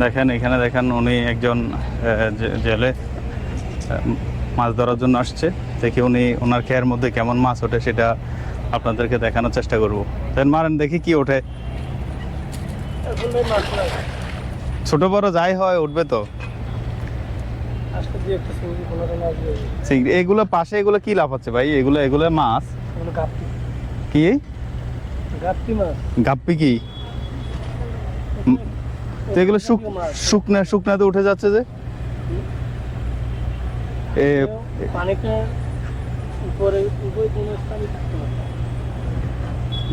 দেখেন এখানে দেখেন উনি একজন জেলে মাছ ধরার জন্য আসছে। দেখি উনি ওনার খেয়ার মধ্যে কেমন মাছ ওঠে সেটা আপনাদেরকে দেখানোর চেষ্টা করব। দেন মারেন দেখি কি ওঠে। ছোট বড় যাই হয় উঠবে তো। চিংড়ি এগুলো পাশে এগুলো কি লাফাচ্ছে ভাই? এগুলো এগুলো মাছ। কি? গাপ্পি মাছ। গাপ্পি কি। তো এগুলো। শুকনা শুকনাতে উঠে যাচ্ছে যে। এ পানিতে উপরে উপরে কোনো স্থানে থাকতে পারে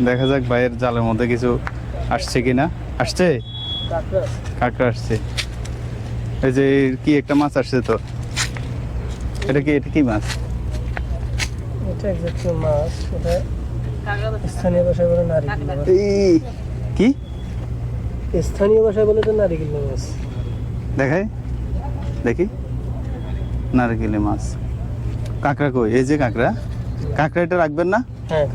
দেখা যাক ভাইয়ের জালের মধ্যে কিছু আসছে কিনা। আসছে? কাঁকড়া আসছে। এই যে কি একটা মাছ আসছে তো? এটা কি এটা কি মাছ? এটা একজাক্ট মাছ এটা স্থানীয় ভাষায় বলে নারিকেল কি? স্থানীয় ভাষায় বলে তো নারিকেল মাছ। দেখাই। দেখি। নারকেলি মাছ। কাঁকড়া কই? এই যে কাঁকড়া। কাঁকড়া এটা রাখবেন না? হ্যাঁ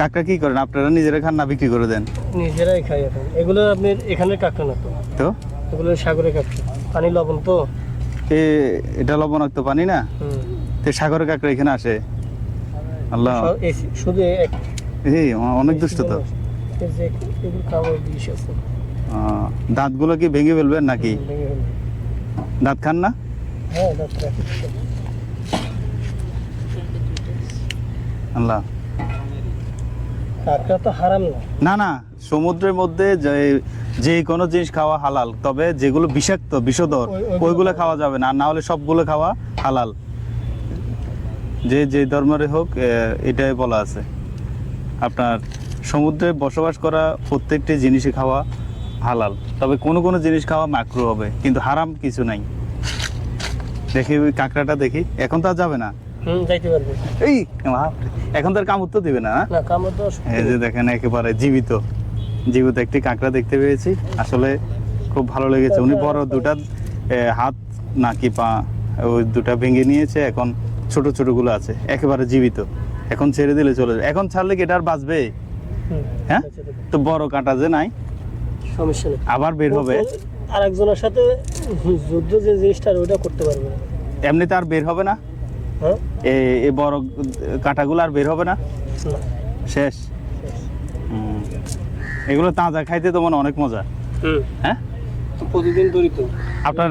কাঁকড়া কি করেন? আপনারা নিজেরা খান না বিক্রি করে দেন? নিজেরাই খাই এখন। এগুলো আপনি এখানের কাঁকড়া না তো? তো? এগুলো সাগরে কাঁকড়া। পানি লবণ তো? এ এটা লবণাক্ত পানি না। তো সাগরের কাঁকড়া এখানে আসে। আল্লাহ। শুধু এই অনেক দুষ্ট তো। এই যে এগুলো খাবার বিষ আছে। দাঁতগুলো কি ভেঙে ফেলবেন নাকি? দাঁত খান না? হ্যাঁ। আল্লাহ। না। না সমুদ্রের মধ্যে যে কোনো জিনিস খাওয়া হালাল তবে যেগুলো বিষাক্ত বিষধর ওইগুলো খাওয়া যাবে না না হলে সবগুলো খাওয়া হালাল। যে যে ধর্মেরই হোক এটাই বলা আছে। আপনার সমুদ্রে বসবাস করা প্রত্যেকটি জিনিসই খাওয়া হালাল। তবে কোনো কোনো জিনিস খাওয়া মাকরু হবে কিন্তু হারাম কিছু নাই। দেখি ওই কাঁকড়াটা দেখি। এখন তো আর যাবে না। এই এখন তো আর কাম উত্তর দিবে না কামড় তো এই যে দেখেন একেবারে জীবিত। জীবিত একটি কাঁকড়া দেখতে পেয়েছি। আসলে খুব ভালো লেগেছে। উনি বড় দুটা হাত নাকি পা ওই দুটা ভেঙে নিয়েছে। এখন ছোট ছোটগুলো আছে। একেবারে জীবিত। এখন ছেড়ে দিলে চলে যাবে এখন ছাড়লে কি এটা আর বাঁচবে? হ্যাঁ? তো বড় কাঁটা যে নাই। সমস্যা নেই। আবার বের হবে? আর একজনের সাথে যুদ্ধ যে জিনিসটা ওইটা করতে পারবে না। এমনিতে আর বের হবে না? হ্যাঁ? এই বড় কাঁটাগুলো আর বের হবে না? শেষ? হুম। এগুলো তাজা খাইতে তো মনে অনেক মজা। হ্যাঁ? প্রতিদিন দৌড়ি তো। আপনার।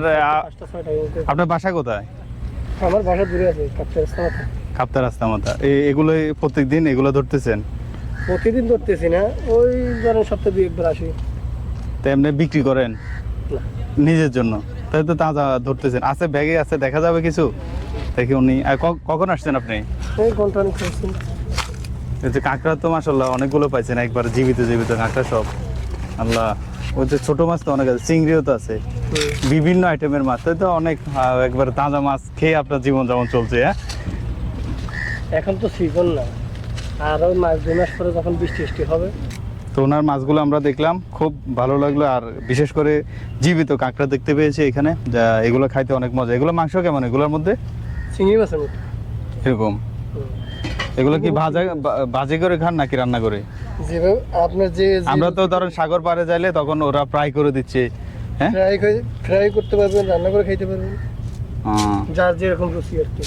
আপনার বাসা কোথায়? আমার বাসা দূরে আছে কাপটা রাস্তা মাথা। এগুলো প্রত্যেক দিন এগুলো ধরতেছেন? প্রতিদিন ধরতেছি না ওই ধরেন সপ্তাহে দুই একবার আসি। তো এমনি বিক্রি করেন নিজের জন্য। তাই তো তাজা ধরতেছেন। আছে ব্যাগে আছে দেখা যাবে কিছু? দেখি উনি। কখন আসছেন আপনি? এই যে কাঁকড়া তো মাসাল্লাহ অনেকগুলো পাইছেন একবার জীবিত জীবিত কাঁকড়া সব। আল্লাহ ওই যে ছোট মাছ তো অনেক আছে চিংড়িও তো আছে। বিভিন্ন আইটেমের মাছ তাই তো অনেক একবার তাজা মাছ খেয়ে আপনার জীবন যেমন চলছে হ্যাঁ? এখন তো সিজন না। আর ওই মাস দুই মাস পরে যখন বৃষ্টি টিষ্টি হবে তো ওনার মাছগুলো আমরা দেখলাম খুব ভালো লাগল আর বিশেষ করে জীবিত কাঁকড়া দেখতে পেয়েছি এখানে। যা এগুলো খাইতে অনেক মজা। এগুলো মাংস কেমন? এগুলোর মধ্যে? চিংড়ি মাছের মতো এরকম। এগুলো কি ভাজা ভাজি করে খান নাকি রান্না করে? আপনার যে আমরা তো ধরেন সাগর পাড়ে যাইলে তখন ওরা ফ্রাই করে দিচ্ছে। হ্যাঁ? ফ্রাই ফ্রাই করতে পারবেন রান্না করে খাইতে পারবেন যার যেরকম রুচি আর কি।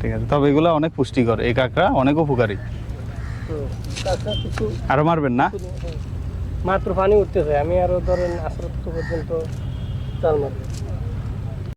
ঠিক আছে। তবে এগুলো অনেক পুষ্টিকর এই কাঁকড়া অনেক উপকারী। আরও মারবেন না? মাত্র পানি উঠতেছে। আমি আরও ধরেন আসর পর্যন্ত চাল মারবো।